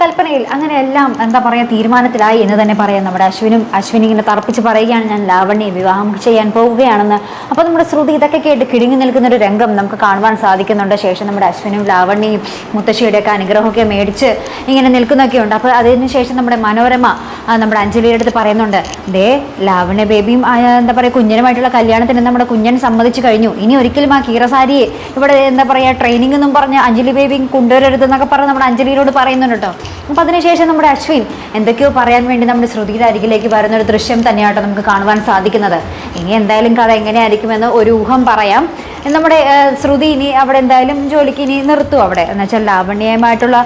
കൽപ്പനയിൽ അങ്ങനെയെല്ലാം എന്താ പറയുക തീരുമാനത്തിലായി എന്ന് തന്നെ പറയാം. നമ്മുടെ അശ്വിനും അശ്വിനി ഇങ്ങനെ തറപ്പിച്ച് പറയുകയാണ് ഞാൻ ലാവണ്യെ വിവാഹം ചെയ്യാൻ പോവുകയാണെന്ന്. അപ്പോൾ നമ്മുടെ ശ്രുതി ഇതൊക്കെ കേട്ട് കിഴിഞ്ഞു നിൽക്കുന്ന ഒരു രംഗം നമുക്ക് കാണുവാൻ സാധിക്കുന്നുണ്ട്. ശേഷം നമ്മുടെ അശ്വിനും ലാവണ്യയും മുത്തശ്ശിയുടെയൊക്കെ അനുഗ്രഹമൊക്കെ മേടിച്ച് ഇങ്ങനെ നിൽക്കുന്നൊക്കെ ഉണ്ട്. അപ്പോൾ അതിന് ശേഷം നമ്മുടെ മനോരമ നമ്മുടെ അഞ്ജലിയുടെ അടുത്ത് പറയുന്നുണ്ട് ദേ ലാവണ്യ ബേബിയും എന്താ പറയുക കുഞ്ഞനുമായിട്ടുള്ള കല്യാണത്തിന് നമ്മുടെ കുഞ്ഞൻ സമ്മതിച്ചു കഴിഞ്ഞു. ഇനി ഒരിക്കലും ആ കീറസാരിയെ ഇവിടെ എന്താ പറയുക ട്രെയിനിങ് എന്നും പറഞ്ഞ് അഞ്ജലി ബേബിയും കൊണ്ടുവരരുതെന്നൊക്കെ പറഞ്ഞ് നമ്മുടെ അഞ്ജലിയിലോട് പറയുന്നുണ്ട് കേട്ടോ. അപ്പോൾ അതിനുശേഷം നമ്മുടെ അശ്വിൻ എന്തൊക്കെയോ പറയാൻ വേണ്ടി നമ്മുടെ ശ്രുതിയുടെ അരികിലേക്ക് വരുന്ന ഒരു ദൃശ്യം തന്നെയാട്ടോ നമുക്ക് കാണുവാൻ സാധിക്കുന്നത്. ഇനി എന്തായാലും കഥ എങ്ങനെയായിരിക്കുമെന്ന് ഒരു ഊഹം പറയാം. നമ്മുടെ ശ്രുതി ഇനി അവിടെ എന്തായാലും ജോലിക്ക് ഇനി നിർത്തും അവിടെ. എന്നുവെച്ചാൽ ലാവണ്യമായിട്ടുള്ള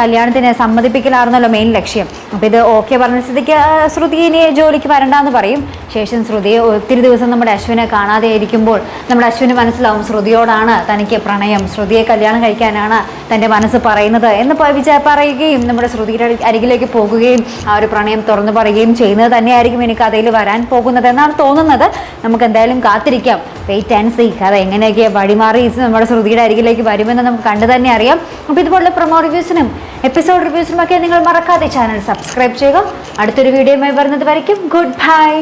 കല്യാണത്തിന് സമ്മതിപ്പിക്കലായിരുന്നല്ലോ മെയിൻ ലക്ഷ്യം. അപ്പോൾ ഇത് ഓക്കെ പറഞ്ഞ സ്ഥിതിക്ക് ശ്രുതി ഇനി ജോലിക്ക് വരണ്ടെന്ന് പറയും. ശേഷം ശ്രുതി ഒത്തിരി ദിവസം നമ്മുടെ അശ്വിനെ കാണാതെ ഇരിക്കുമ്പോൾ നമ്മുടെ അശ്വിന് മനസ്സിലാവും ശ്രുതിയോടാണ് തനിക്ക് പ്രണയം. ശ്രുതിയെ കല്യാണം കഴിക്കാനാണ് തന്റെ മനസ്സ് പറയുന്നത് എന്ന് വിചാ പറയുകയും നമ്മുടെ ശ്രുതിയുടെ അരികിലേക്ക് പോകുകയും ആ ഒരു പ്രണയം തുറന്നു പറയുകയും ചെയ്യുന്നത് തന്നെയായിരിക്കും എനിക്ക് കഥയിൽ വരാൻ പോകുന്നത് എന്നാണ് തോന്നുന്നത്. നമുക്ക് എന്തായാലും കാത്തിരിക്കാം. വെയിറ്റ് ആൻഡ് സീ കഥ എങ്ങനെയൊക്കെ വഴിമാറി നമ്മുടെ ശ്രുതിയുടെ അരികിലേക്ക് വരുമെന്ന് നമുക്ക് കണ്ടു തന്നെ അറിയാം. അപ്പോൾ ഇതുപോലുള്ള പ്രൊമോ റിവ്യൂസിനും എപ്പിസോഡ് റിവ്യൂസിനും ഒക്കെ നിങ്ങൾ മറക്കാതെ ചാനൽ സബ്സ്ക്രൈബ് ചെയ്യുക. അടുത്തൊരു വീഡിയോയുമായി വരുന്നത് വരയ്ക്കും. Good bye